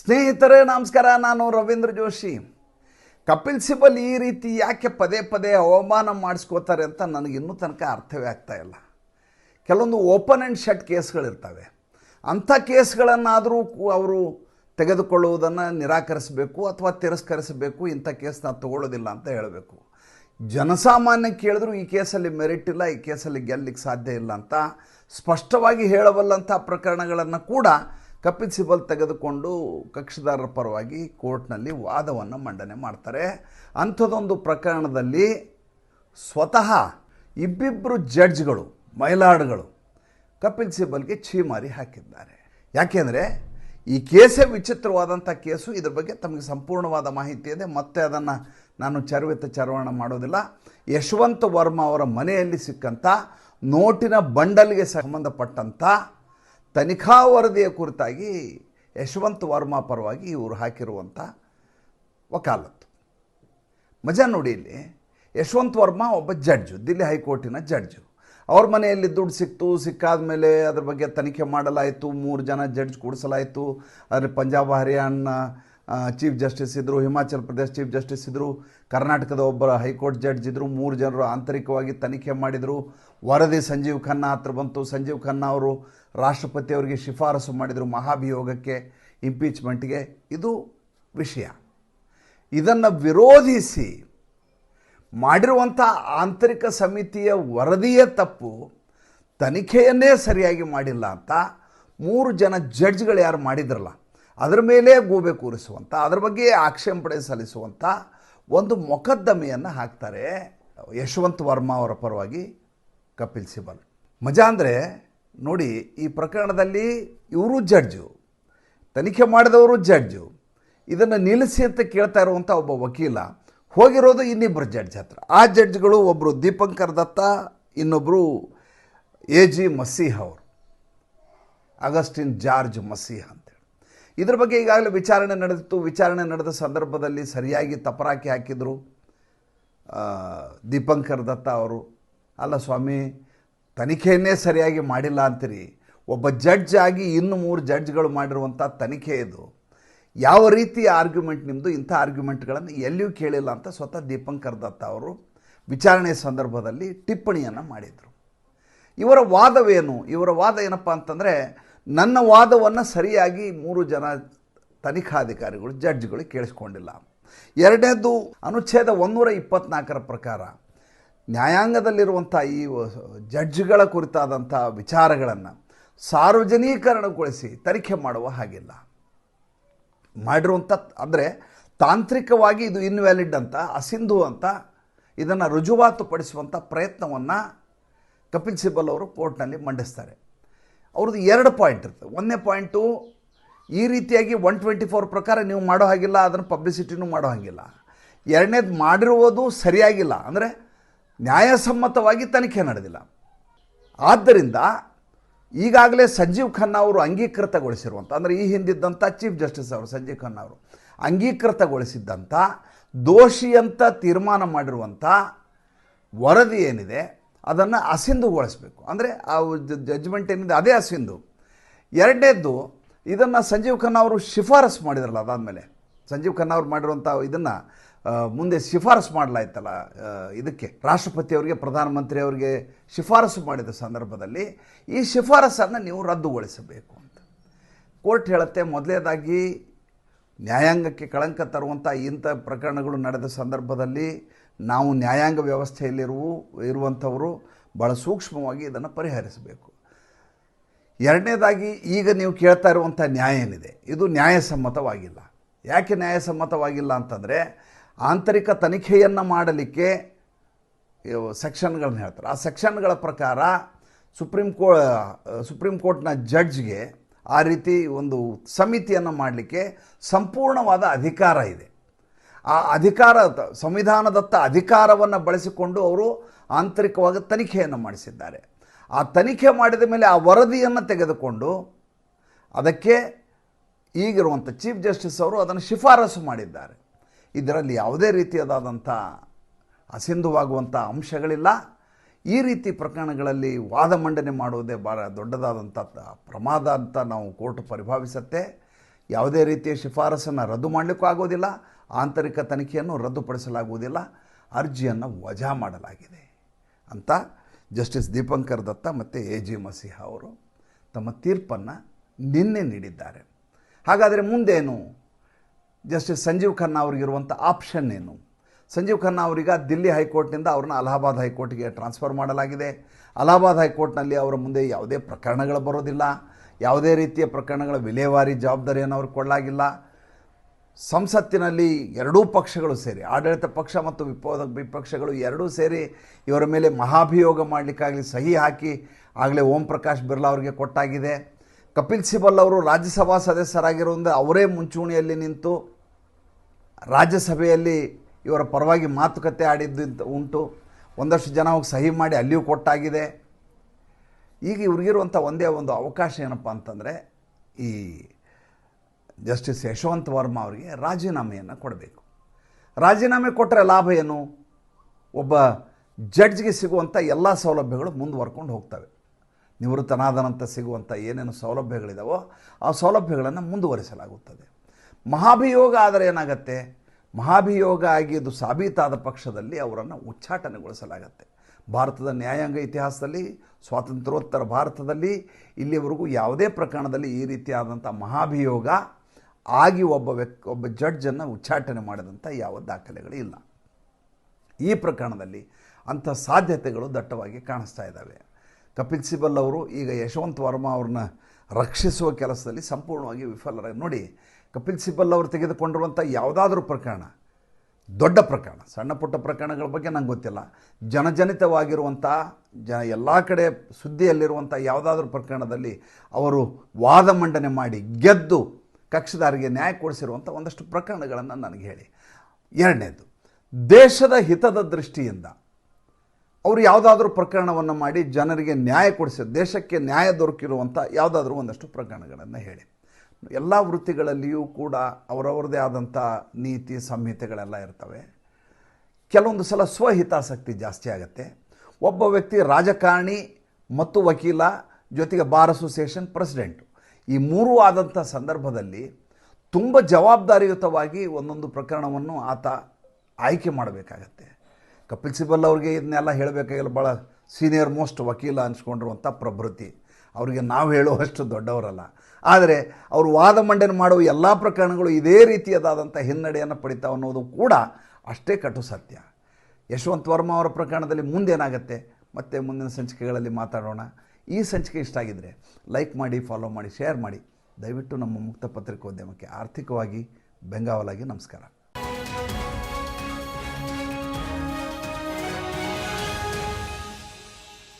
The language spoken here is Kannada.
ಸ್ನೇಹಿತರೇ, ನಮಸ್ಕಾರ. ನಾನು ರವೀಂದ್ರ ಜೋಶಿ. ಕಪಿಲ್ ಸಿಬಲ್ ಈ ರೀತಿ ಯಾಕೆ ಪದೇ ಪದೇ ಅವಮಾನ ಮಾಡಿಸ್ಕೋತಾರೆ ಅಂತ ನನಗೆ ಇನ್ನೂ ತನಕ ಅರ್ಥವೇ ಆಗ್ತಾ ಇಲ್ಲ. ಕೆಲವೊಂದು ಓಪನ್ ಆ್ಯಂಡ್ ಶಟ್ ಕೇಸ್ಗಳಿರ್ತವೆ. ಅಂಥ ಕೇಸ್ಗಳನ್ನಾದರೂ ಅವರು ತೆಗೆದುಕೊಳ್ಳುವುದನ್ನು ನಿರಾಕರಿಸಬೇಕು ಅಥವಾ ತಿರಸ್ಕರಿಸಬೇಕು, ಇಂಥ ಕೇಸ್ ನಾನು ತೊಗೊಳ್ಳೋದಿಲ್ಲ ಅಂತ ಹೇಳಬೇಕು. ಜನಸಾಮಾನ್ಯ ಕೇಳಿದ್ರು ಈ ಕೇಸಲ್ಲಿ ಮೆರಿಟ್ ಇಲ್ಲ, ಈ ಕೇಸಲ್ಲಿ ಗೆಲ್ಲಲಿಕ್ಕೆ ಸಾಧ್ಯ ಇಲ್ಲ ಅಂತ ಸ್ಪಷ್ಟವಾಗಿ ಹೇಳಬಲ್ಲಂಥ ಪ್ರಕರಣಗಳನ್ನು ಕೂಡ ಕಪಿಲ್ ಸಿಬಲ್ ತೆಗೆದುಕೊಂಡು ಕಕ್ಷಿದಾರರ ಪರವಾಗಿ ಕೋರ್ಟ್ನಲ್ಲಿ ವಾದವನ್ನು ಮಂಡನೆ ಮಾಡ್ತಾರೆ. ಅಂಥದ್ದೊಂದು ಪ್ರಕರಣದಲ್ಲಿ ಸ್ವತಃ ಇಬ್ಬಿಬ್ಬರು ಜಡ್ಜ್ಗಳು ಮೈಲಾಡ್ಗಳು ಕಪಿಲ್ ಸಿಬಲ್ಗೆ ಛೀಮಾರಿ ಹಾಕಿದ್ದಾರೆ. ಯಾಕೆಂದರೆ ಈ ಕೇಸೇ ವಿಚಿತ್ರವಾದಂಥ ಕೇಸು, ಇದ್ರ ಬಗ್ಗೆ ತಮಗೆ ಸಂಪೂರ್ಣವಾದ ಮಾಹಿತಿ ಇದೆ. ಮತ್ತೆ ಅದನ್ನು ನಾನು ಚರ್ವಿತ ಚರ್ವಣ ಮಾಡೋದಿಲ್ಲ. ಯಶವಂತ್ ವರ್ಮಾ ಅವರ ಮನೆಯಲ್ಲಿ ಸಿಕ್ಕಂಥ ನೋಟಿನ ಬಂಡಲ್ಗೆ ಸಂಬಂಧಪಟ್ಟಂಥ ತನಿಖಾ ವರದಿಯ ಕುರಿತಾಗಿ ಯಶವಂತ್ ವರ್ಮಾ ಪರವಾಗಿ ಇವರು ಹಾಕಿರುವಂಥ ವಕಾಲತ್ತು. ಮಜಾ ನೋಡಿ ಇಲ್ಲಿ, ಯಶವಂತ್ ವರ್ಮಾ ಒಬ್ಬ ಜಡ್ಜು, ದಿಲ್ಲಿ ಹೈಕೋರ್ಟಿನ ಜಡ್ಜು. ಅವ್ರ ಮನೆಯಲ್ಲಿ ದುಡ್ಡು ಸಿಕ್ತು ಸಿಕ್ಕಾದ ಮೇಲೆ ಅದ್ರ ಬಗ್ಗೆ ತನಿಖೆ ಮಾಡಲಾಯಿತು, ಮೂರು ಜನ ಜಡ್ಜ್ ಕೂಡಿಸಲಾಯಿತು. ಆದರೆ ಪಂಜಾಬ್ ಹರಿಯಾಣ ಚೀಫ್ ಜಸ್ಟಿಸ್ ಇದ್ದರು ಹಿಮಾಚಲ್ ಪ್ರದೇಶ್ ಚೀಫ್ ಜಸ್ಟಿಸ್ ಇದ್ದರು ಕರ್ನಾಟಕದ ಒಬ್ಬ ಹೈಕೋರ್ಟ್ ಜಡ್ಜ್ ಇದ್ದರು ಮೂರು ಜನರು ಆಂತರಿಕವಾಗಿ ತನಿಖೆ ಮಾಡಿದರು. ವರದಿ ಸಂಜೀವ್ ಖನ್ನಾ ಹತ್ರ ಬಂತು. ಸಂಜೀವ್ ಖನ್ನಾ ಅವರು ರಾಷ್ಟ್ರಪತಿಯವರಿಗೆ ಶಿಫಾರಸು ಮಾಡಿದರು ಮಹಾಭಿಯೋಗಕ್ಕೆ ಇಂಪೀಚ್ಮೆಂಟ್ಗೆ ಇದು ವಿಷಯ. ಇದನ್ನು ವಿರೋಧಿಸಿ ಮಾಡಿರುವಂಥ ಆಂತರಿಕ ಸಮಿತಿಯ ವರದಿಯ ತಪ್ಪು ತನಿಖೆಯನ್ನೇ ಸರಿಯಾಗಿ ಮಾಡಿಲ್ಲ ಅಂತ ಮೂರು ಜನ ಜಡ್ಜ್ಗಳು ಯಾರು ಮಾಡಿದ್ರಲ್ಲ, ಅದರ ಮೇಲೆ ಗೂಬೆ ಕೂರಿಸುವಂಥ ಅದ್ರ ಬಗ್ಗೆ ಆಕ್ಷೇಪಣೆ ಸಲ್ಲಿಸುವಂಥ ಒಂದು ಮೊಕದ್ದಮೆಯನ್ನು ಹಾಕ್ತಾರೆ ಯಶವಂತ್ ವರ್ಮಾ ಅವರ ಪರವಾಗಿ ಕಪಿಲ್ ಸಿಬಲ್. ಮಜಾ ಅಂದರೆ ನೋಡಿ, ಈ ಪ್ರಕರಣದಲ್ಲಿ ಇವರು ಜಡ್ಜು, ತನಿಖೆ ಮಾಡಿದವರು ಜಡ್ಜು. ಇದನ್ನು ನಿಲ್ಲಿಸಿ ಅಂತ ಕೇಳ್ತಾ ಇರುವಂಥ ಒಬ್ಬ ವಕೀಲ, ಹೋಗಿರೋದು ಇನ್ನಿಬ್ಬರು ಜಡ್ಜ್ ಹತ್ರ. ಆ ಜಡ್ಜ್ಗಳು ಒಬ್ಬರು ದೀಪಂಕರ್ ದತ್ತ ಇನ್ನೊಬ್ಬರು ಎ ಜಿ ಮಸೀಹ್ ಅವರು. ಅಗಸ್ಟಿನ್ ಜಾರ್ಜ್ ಮಸೀಹ್ ಅಂತೇಳಿ ಇದ್ರ ಬಗ್ಗೆ ಈಗಾಗಲೇ ವಿಚಾರಣೆ ನಡೆದಿತ್ತು. ವಿಚಾರಣೆ ನಡೆದ ಸಂದರ್ಭದಲ್ಲಿ ಸರಿಯಾಗಿ ತಪರಾಕಿ ಹಾಕಿದರು ದೀಪಂಕರ್ ದತ್ತ ಅವರು. ಅಲ್ಲ ಸ್ವಾಮಿ ತನಿಖೆಯನ್ನೇ ಸರಿಯಾಗಿ ಮಾಡಿಲ್ಲ ಅಂತೀರಿ. ಒಬ್ಬ ಜಡ್ಜ್ ಆಗಿ ಇನ್ನು ಮೂರು ಜಡ್ಜ್ಗಳು ಮಾಡಿರುವಂಥ ತನಿಖೆ ಇದು. ಯಾವ ರೀತಿ ಆರ್ಗ್ಯುಮೆಂಟ್ ನಿಮ್ಮದು ಇಂಥ ಆರ್ಗ್ಯುಮೆಂಟ್ಗಳನ್ನು ಎಲ್ಲಿಯೂ ಕೇಳಿಲ್ಲ ಅಂತ ಸ್ವತಃ ದೀಪಂಕರ್ ದತ್ತ ಅವರು ವಿಚಾರಣೆ ಸಂದರ್ಭದಲ್ಲಿ ಟಿಪ್ಪಣಿಯನ್ನು ಮಾಡಿದರು. ಇವರ ವಾದವೇನು? ಇವರ ವಾದ ಏನಪ್ಪ ಅಂತಂದರೆ, ನನ್ನ ವಾದವನ್ನು ಸರಿಯಾಗಿ ಮೂರು ಜನ ತನಿಖಾಧಿಕಾರಿಗಳು, ಜಡ್ಜ್ಗಳು ಕೇಳಿಸ್ಕೊಂಡಿಲ್ಲ. ಎರಡನೇದು ಅನುಚ್ಛೇದ ಒಂದೂರ ಇಪ್ಪತ್ನಾಲ್ಕರ ಪ್ರಕಾರ ನ್ಯಾಯಾಂಗದಲ್ಲಿರುವಂಥ ಈ ಜಡ್ಜ್ಗಳ ಕುರಿತಾದಂಥ ವಿಚಾರಗಳನ್ನು ಸಾರ್ವಜನೀಕರಣಗೊಳಿಸಿ ತನಿಖೆ ಮಾಡುವ ಹಾಗಿಲ್ಲ. ಮಾಡಿರುವಂಥ ಅಂದರೆ ತಾಂತ್ರಿಕವಾಗಿ ಇದು ಇನ್ವ್ಯಾಲಿಡ್ ಅಂತ, ಅಸಿಂಧು ಅಂತ, ಇದನ್ನು ರುಜುವಾತುಪಡಿಸುವಂಥ ಪ್ರಯತ್ನವನ್ನು ಕಪಿಲ್ ಸಿಬಲ್ ಅವರು ಕೋರ್ಟ್ನಲ್ಲಿ ಮಂಡಿಸ್ತಾರೆ. ಅವ್ರದ್ದು ಎರಡು ಪಾಯಿಂಟ್ ಇರ್ತದೆ. ಒಂದನೇ ಪಾಯಿಂಟು, ಈ ರೀತಿಯಾಗಿ ಒನ್ ಟ್ವೆಂಟಿ ಫೋರ್ ಪ್ರಕಾರ ನೀವು ಮಾಡೋ ಹಾಗಿಲ್ಲ, ಅದನ್ನು ಪಬ್ಲಿಸಿಟಿನೂ ಮಾಡೋ ಹಾಗಿಲ್ಲ. ಎರಡನೇದು ಮಾಡಿರುವುದು ಸರಿಯಾಗಿಲ್ಲ. ಅಂದರೆ ನ್ಯಾಯಸಮ್ಮತವಾಗಿ ತನಿಖೆ ನಡೆದಿಲ್ಲ. ಆದ್ದರಿಂದ ಈಗಾಗಲೇ ಸಂಜೀವ್ ಖನ್ನಾ ಅವರು ಅಂಗೀಕೃತಗೊಳಿಸಿರುವಂಥ ಅಂದರೆ ಈ ಹಿಂದಿದ್ದಂಥ ಚೀಫ್ ಜಸ್ಟಿಸ್ ಅವರು ಸಂಜೀವ್ ಖನ್ನಾ ಅವರು ಅಂಗೀಕೃತಗೊಳಿಸಿದ್ದಂಥ ದೋಷಿ ಅಂತ ತೀರ್ಮಾನ ಮಾಡಿರುವಂಥ ವರದಿ ಏನಿದೆ, ಅದನ್ನು ಅಸಿಂಧುಗೊಳಿಸಬೇಕು. ಅಂದರೆ ಆ ಜಡ್ಜ್ಮೆಂಟ್ ಏನಿದೆ ಅದೇ ಅಸಿಂಧು. ಎರಡನೇದ್ದು, ಇದನ್ನು ಸಂಜೀವ್ ಖನ್ನಾ ಅವರು ಶಿಫಾರಸು ಮಾಡಿದ್ರಲ್ಲ ಅದಾದಮೇಲೆ. ಸಂಜೀವ್ ಖನ್ನಾ ಅವ್ರು ಮಾಡಿರುವಂಥ ಇದನ್ನು ಮುಂದೆ ಶಿಫಾರಸು ಮಾಡಲಾಯ್ತಲ್ಲ ಇದಕ್ಕೆ. ಇದಕ್ಕೆ ರಾಷ್ಟ್ರಪತಿಯವರಿಗೆ ಪ್ರಧಾನಮಂತ್ರಿ ಅವರಿಗೆ ಶಿಫಾರಸು ಮಾಡಿದ ಸಂದರ್ಭದಲ್ಲಿ ಈ ಶಿಫಾರಸನ್ನು ನೀವು ರದ್ದುಗೊಳಿಸಬೇಕು ಅಂತ. ಕೋರ್ಟ್ ಹೇಳುತ್ತೆ, ಮೊದಲೇದಾಗಿ ನ್ಯಾಯಾಂಗಕ್ಕೆ ಕಳಂಕ ತರುವಂಥ ಇಂಥ ಪ್ರಕರಣಗಳು ನಡೆದ ಸಂದರ್ಭದಲ್ಲಿ ನಾವು ನ್ಯಾಯಾಂಗ ವ್ಯವಸ್ಥೆಯಲ್ಲಿರುವ, ಇರುವಂಥವರು ಭಾಳ ಸೂಕ್ಷ್ಮವಾಗಿ ಇದನ್ನು ಪರಿಹರಿಸಬೇಕು. ಎರಡನೇದಾಗಿ ಈಗ ನೀವು ಕೇಳ್ತಾ ಇರುವಂಥ ನ್ಯಾಯ ಏನಿದೆ? ಇದು ನ್ಯಾಯಸಮ್ಮತವಾಗಿಲ್ಲ. ಯಾಕೆ ನ್ಯಾಯಸಮ್ಮತವಾಗಿಲ್ಲ ಅಂತಂದರೆ ಆಂತರಿಕ ತನಿಖೆಯನ್ನು ಮಾಡಲಿಕ್ಕೆ ಸೆಕ್ಷನ್ಗಳನ್ನ ಹೇಳ್ತಾರೆ. ಆ ಸೆಕ್ಷನ್ಗಳ ಪ್ರಕಾರ ಸುಪ್ರೀಂ ಕೋ, ಸುಪ್ರೀಂ ಕೋರ್ಟ್ನ ಜಡ್ಜ್ಗೆ ಆ ರೀತಿ ಒಂದು ಸಮಿತಿಯನ್ನು ಮಾಡಲಿಕ್ಕೆ ಸಂಪೂರ್ಣವಾದ ಅಧಿಕಾರ ಇದೆ. ಆ ಅಧಿಕಾರ, ಸಂವಿಧಾನದತ್ತ ಅಧಿಕಾರವನ್ನು ಬಳಸಿಕೊಂಡು ಅವರು ಆಂತರಿಕವಾಗಿ ತನಿಖೆಯನ್ನು ಮಾಡಿಸಿದ್ದಾರೆ. ಆ ತನಿಖೆ ಮಾಡಿದ ಮೇಲೆ ಆ ವರದಿಯನ್ನು ತೆಗೆದುಕೊಂಡು ಅದಕ್ಕೆ ಈಗಿರುವಂಥ ಚೀಫ್ ಜಸ್ಟಿಸ್ ಅವರು ಅದನ್ನು ಶಿಫಾರಸು ಮಾಡಿದ್ದಾರೆ. ಇದರಲ್ಲಿ ಯಾವುದೇ ರೀತಿಯಾದಂಥ ಅಸಿಂಧುವಾಗುವಂಥ ಅಂಶಗಳಿಲ್ಲ. ಈ ರೀತಿ ಪ್ರಕರಣಗಳಲ್ಲಿ ವಾದ ಮಂಡನೆ ಮಾಡುವುದೇ ಭಾಳ ದೊಡ್ಡದಾದಂಥ ಪ್ರಮಾದ ಅಂತ ನಾವು ಕೋರ್ಟ್ ಪರಿಭಾವಿಸುತ್ತೆ. ಯಾವುದೇ ರೀತಿಯ ಶಿಫಾರಸನ್ನು ರದ್ದು ಮಾಡಲಿಕ್ಕೂ ಆಗೋದಿಲ್ಲ. ಆಂತರಿಕ ತನಿಖೆಯನ್ನು ರದ್ದುಪಡಿಸಲಾಗುವುದಿಲ್ಲ. ಅರ್ಜಿಯನ್ನು ವಜಾ ಮಾಡಲಾಗಿದೆ ಅಂತ ಜಸ್ಟಿಸ್ ದೀಪಂಕರ್ ದತ್ತ ಮತ್ತು ಎ ಜಿ ಮಸಿಹಾ ಅವರು ತಮ್ಮ ತೀರ್ಪನ್ನು ನಿನ್ನೆ ನೀಡಿದ್ದಾರೆ. ಹಾಗಾದರೆ ಮುಂದೇನು? ಜಸ್ಟಿಸ್ ಸಂಜೀವ್ ಖನ್ನಾ ಅವರಿಗಿರುವಂಥ ಆಪ್ಷನ್ ಏನು? ಸಂಜೀವ್ ಖನ್ನಾ ಅವರೀಗ ದಿಲ್ಲಿ ಹೈಕೋರ್ಟ್ನಿಂದ ಅವ್ರನ್ನ ಅಲಹಾಬಾದ್ ಹೈಕೋರ್ಟ್ಗೆ ಟ್ರಾನ್ಸ್ಫರ್ ಮಾಡಲಾಗಿದೆ. ಅಲಹಾಬಾದ್ ಹೈಕೋರ್ಟ್ನಲ್ಲಿ ಅವರ ಮುಂದೆ ಯಾವುದೇ ಪ್ರಕರಣಗಳು ಬರೋದಿಲ್ಲ. ಯಾವುದೇ ರೀತಿಯ ಪ್ರಕರಣಗಳ ವಿಲೇವಾರಿ ಜವಾಬ್ದಾರಿಯನ್ನು ಅವ್ರಿಗೆ ಕೊಡಲಾಗಿಲ್ಲ. ಸಂಸತ್ತಿನಲ್ಲಿ ಎರಡೂ ಪಕ್ಷಗಳು ಸೇರಿ, ಆಡಳಿತ ಪಕ್ಷ ಮತ್ತು ವಿಪೋದ ವಿಪಕ್ಷಗಳು ಎರಡೂ ಸೇರಿ ಇವರ ಮೇಲೆ ಮಹಾಭಿಯೋಗ ಮಾಡಲಿಕ್ಕಾಗಲಿ ಸಹಿ ಹಾಕಿ, ಆಗಲೇ ಓಂ ಪ್ರಕಾಶ್ ಬಿರ್ಲಾ ಅವರಿಗೆ ಕೊಟ್ಟಾಗಿದೆ. ಕಪಿಲ್ ಸಿಬಲ್ ಅವರು ರಾಜ್ಯಸಭಾ ಸದಸ್ಯರಾಗಿರುವುದ ಅವರೇ ಮುಂಚೂಣಿಯಲ್ಲಿ ನಿಂತು ರಾಜ್ಯಸಭೆಯಲ್ಲಿ ಇವರ ಪರವಾಗಿ ಮಾತುಕತೆ ಆಡಿದ್ದು ಉಂಟು. ಒಂದಷ್ಟು ಜನ ಹೋಗಿ ಸಹಿ ಮಾಡಿ ಅಲ್ಲಿಯೂ ಕೊಟ್ಟಾಗಿದೆ. ಈಗ ಇವ್ರಿಗಿರುವಂಥ ಒಂದೇ ಒಂದು ಅವಕಾಶ ಏನಪ್ಪ ಅಂತಂದರೆ ಈ ಜಸ್ಟಿಸ್ ಯಶವಂತ್ ವರ್ಮ ಅವರಿಗೆ ರಾಜೀನಾಮೆಯನ್ನು ಕೊಡಬೇಕು. ರಾಜೀನಾಮೆ ಕೊಟ್ಟರೆ ಲಾಭ ಏನು? ಒಬ್ಬ ಜಡ್ಜ್ಗೆ ಸಿಗುವಂಥ ಎಲ್ಲ ಸೌಲಭ್ಯಗಳು ಮುಂದುವರ್ಕೊಂಡು ಹೋಗ್ತವೆ. ನಿವೃತ್ತನಾದ ನಂತರ ಸಿಗುವಂಥ ಏನೇನು ಸೌಲಭ್ಯಗಳಿದಾವೋ ಆ ಸೌಲಭ್ಯಗಳನ್ನು ಮುಂದುವರಿಸಲಾಗುತ್ತದೆ. ಮಹಾಭಿಯೋಗ ಆದರೆ ಏನಾಗತ್ತೆ? ಮಹಾಭಿಯೋಗ ಆಗಿ ಅದು ಸಾಬೀತಾದ ಪಕ್ಷದಲ್ಲಿ ಅವರನ್ನು ಉಚ್ಚಾಟನೆಗೊಳಿಸಲಾಗತ್ತೆ. ಭಾರತದ ನ್ಯಾಯಾಂಗ ಇತಿಹಾಸದಲ್ಲಿ, ಸ್ವಾತಂತ್ರ್ಯೋತ್ತರ ಭಾರತದಲ್ಲಿ ಇಲ್ಲಿವರೆಗೂ ಯಾವುದೇ ಪ್ರಕರಣದಲ್ಲಿ ಈ ರೀತಿಯಾದಂಥ ಮಹಾಭಿಯೋಗ ಆಗಿ ಒಬ್ಬ ವ್ಯಕ್ತಿ, ಒಬ್ಬ ಜಡ್ಜನ್ನು ಉಚ್ಚಾಟನೆ ಮಾಡಿದಂಥ ಯಾವ ದಾಖಲೆಗಳು ಇಲ್ಲ. ಈ ಪ್ರಕರಣದಲ್ಲಿ ಅಂಥ ಸಾಧ್ಯತೆಗಳು ದಟ್ಟವಾಗಿ ಕಾಣಿಸ್ತಾ ಇದ್ದಾವೆ. ಕಪಿಲ್ ಸಿಬಲ್ ಅವರು ಈಗ ಯಶವಂತ್ ವರ್ಮಾ ಅವ್ರನ್ನ ರಕ್ಷಿಸುವ ಕೆಲಸದಲ್ಲಿ ಸಂಪೂರ್ಣವಾಗಿ ವಿಫಲರಾಗಿ. ನೋಡಿ, ಕಪಿಲ್ ಸಿಬಲ್ ಅವರು ತೆಗೆದುಕೊಂಡಿರುವಂಥ ಯಾವುದಾದ್ರೂ ಪ್ರಕರಣ, ದೊಡ್ಡ ಪ್ರಕರಣ, ಸಣ್ಣ ಪುಟ್ಟ ಪ್ರಕರಣಗಳ ಬಗ್ಗೆ ನಂಗೆ ಗೊತ್ತಿಲ್ಲ. ಜನಜನಿತವಾಗಿರುವಂಥ, ಜ ಎಲ್ಲ ಕಡೆ ಸುದ್ದಿಯಲ್ಲಿರುವಂಥ ಯಾವುದಾದ್ರೂ ಪ್ರಕರಣದಲ್ಲಿ ಅವರು ವಾದ ಮಂಡನೆ ಮಾಡಿ ಗೆದ್ದು ಕಕ್ಷದಾರಿಗೆ ನ್ಯಾಯ ಕೊಡಿಸಿರುವಂಥ ಒಂದಷ್ಟು ಪ್ರಕರಣಗಳನ್ನು ನನಗೆ ಹೇಳಿ. ಎರಡನೇದು, ದೇಶದ ಹಿತದ ದೃಷ್ಟಿಯಿಂದ ಅವರು ಯಾವುದಾದ್ರೂ ಪ್ರಕರಣವನ್ನು ಮಾಡಿ ಜನರಿಗೆ ನ್ಯಾಯ ಕೊಡಿಸಿ, ದೇಶಕ್ಕೆ ನ್ಯಾಯ ದೊರಕಿರುವಂಥ ಯಾವುದಾದ್ರೂ ಒಂದಷ್ಟು ಪ್ರಕರಣಗಳನ್ನು ಹೇಳಿ. ಎಲ್ಲ ವೃತ್ತಿಗಳಲ್ಲಿಯೂ ಕೂಡ ಅವರವರದೇ ಆದಂಥ ನೀತಿ ಸಂಹಿತೆಗಳೆಲ್ಲ ಇರ್ತವೆ. ಕೆಲವೊಂದು ಸಲ ಸ್ವಹಿತಾಸಕ್ತಿ ಜಾಸ್ತಿ ಆಗುತ್ತೆ. ಒಬ್ಬ ವ್ಯಕ್ತಿ ರಾಜಕಾರಣಿ ಮತ್ತು ವಕೀಲ, ಜೊತೆಗೆ ಬಾರ್ ಅಸೋಸಿಯೇಷನ್ ಪ್ರೆಸಿಡೆಂಟು. ಈ ಮೂರೂ ಆದಂಥ ಸಂದರ್ಭದಲ್ಲಿ ತುಂಬ ಜವಾಬ್ದಾರಿಯುತವಾಗಿ ಒಂದೊಂದು ಪ್ರಕರಣವನ್ನು ಆತ ಆಯ್ಕೆ ಮಾಡಬೇಕಾಗತ್ತೆ. ಕಪಿಲ್ ಸಿಬಲ್ ಅವ್ರಿಗೆ ಇದನ್ನೆಲ್ಲ ಹೇಳಬೇಕಾಗಿಲ್ಲ ಭಾಳ ಸೀನಿಯರ್ ಮೋಸ್ಟ್ ವಕೀಲ ಅನ್ಸ್ಕೊಂಡಿರುವಂಥ ಪ್ರಭೃತಿ. ಅವರಿಗೆ ನಾವು ಹೇಳುವಷ್ಟು ದೊಡ್ಡವರಲ್ಲ. ಆದರೆ ಅವರು ವಾದ ಮಂಡನೆ ಮಾಡುವ ಎಲ್ಲ ಪ್ರಕರಣಗಳು ಇದೇ ರೀತಿಯದಾದಂಥ ಹಿನ್ನಡೆಯನ್ನು ಪಡಿತಾವೆ ಅನ್ನೋದು ಕೂಡ ಅಷ್ಟೇ ಕಟು ಸತ್ಯ. ಯಶವಂತ್ ವರ್ಮಾ ಅವರ ಪ್ರಕರಣದಲ್ಲಿ ಮುಂದೇನಾಗತ್ತೆ ಮತ್ತೆ ಮುಂದಿನ ಸಂಚಿಕೆಗಳಲ್ಲಿ ಮಾತಾಡೋಣ. ಈ ಸಂಚಿಕೆ ಇಷ್ಟ ಆಗಿದ್ದರೆ ಲೈಕ್ ಮಾಡಿ ಫಾಲೋ ಮಾಡಿ ಶೇರ್ ಮಾಡಿ. ದಯವಿಟ್ಟು ನಮ್ಮ ಮುಕ್ತ ಪತ್ರಿಕೋದ್ಯಮಕ್ಕೆ ಆರ್ಥಿಕವಾಗಿ ಬೆಂಗಾವಲಾಗಿ ನಮಸ್ಕಾರ.